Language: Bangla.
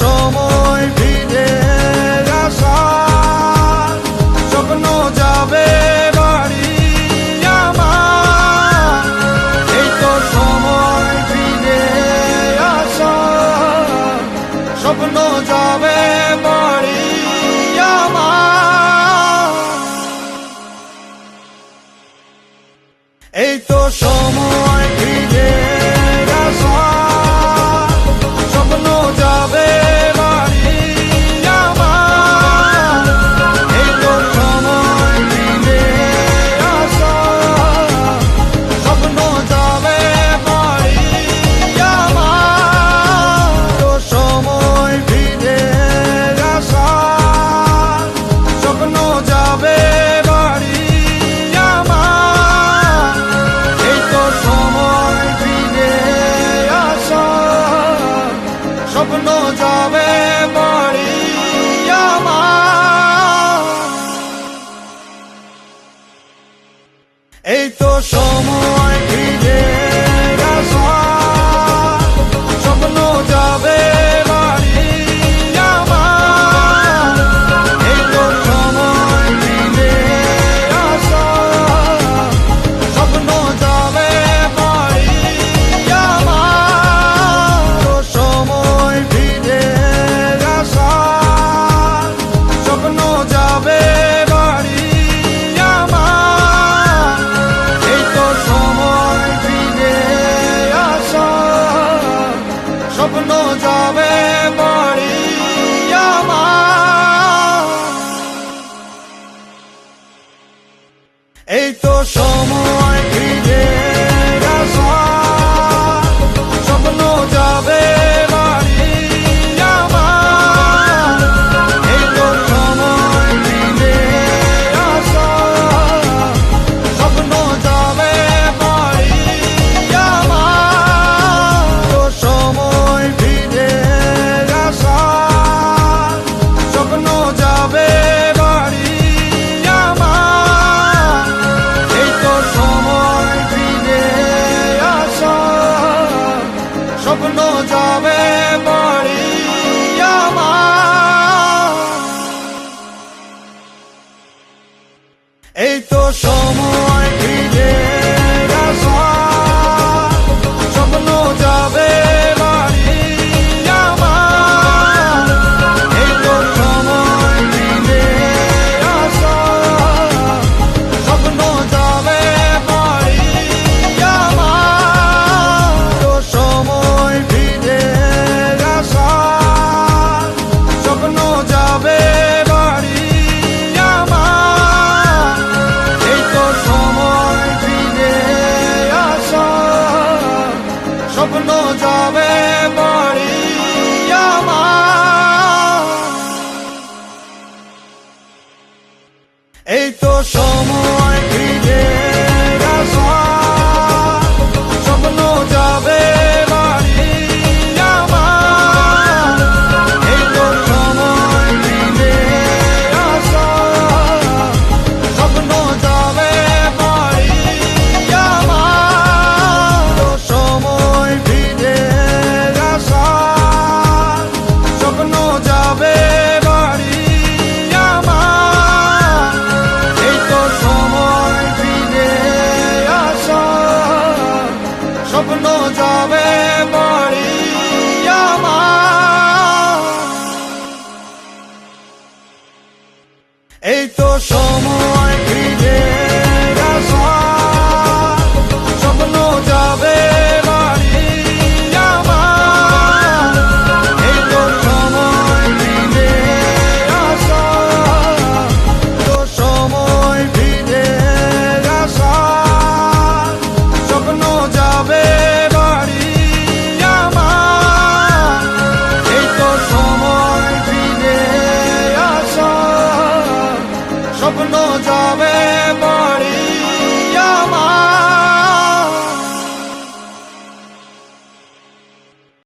সময় ফিরে আসা স্বপ্ন যাবে বাড়ি আমার। এই তো সময় ফিরে আসা স্বপ্ন যাবে বাড়ি আমার। এই তো সময় এই তো সময় স্বপ্ন যাবে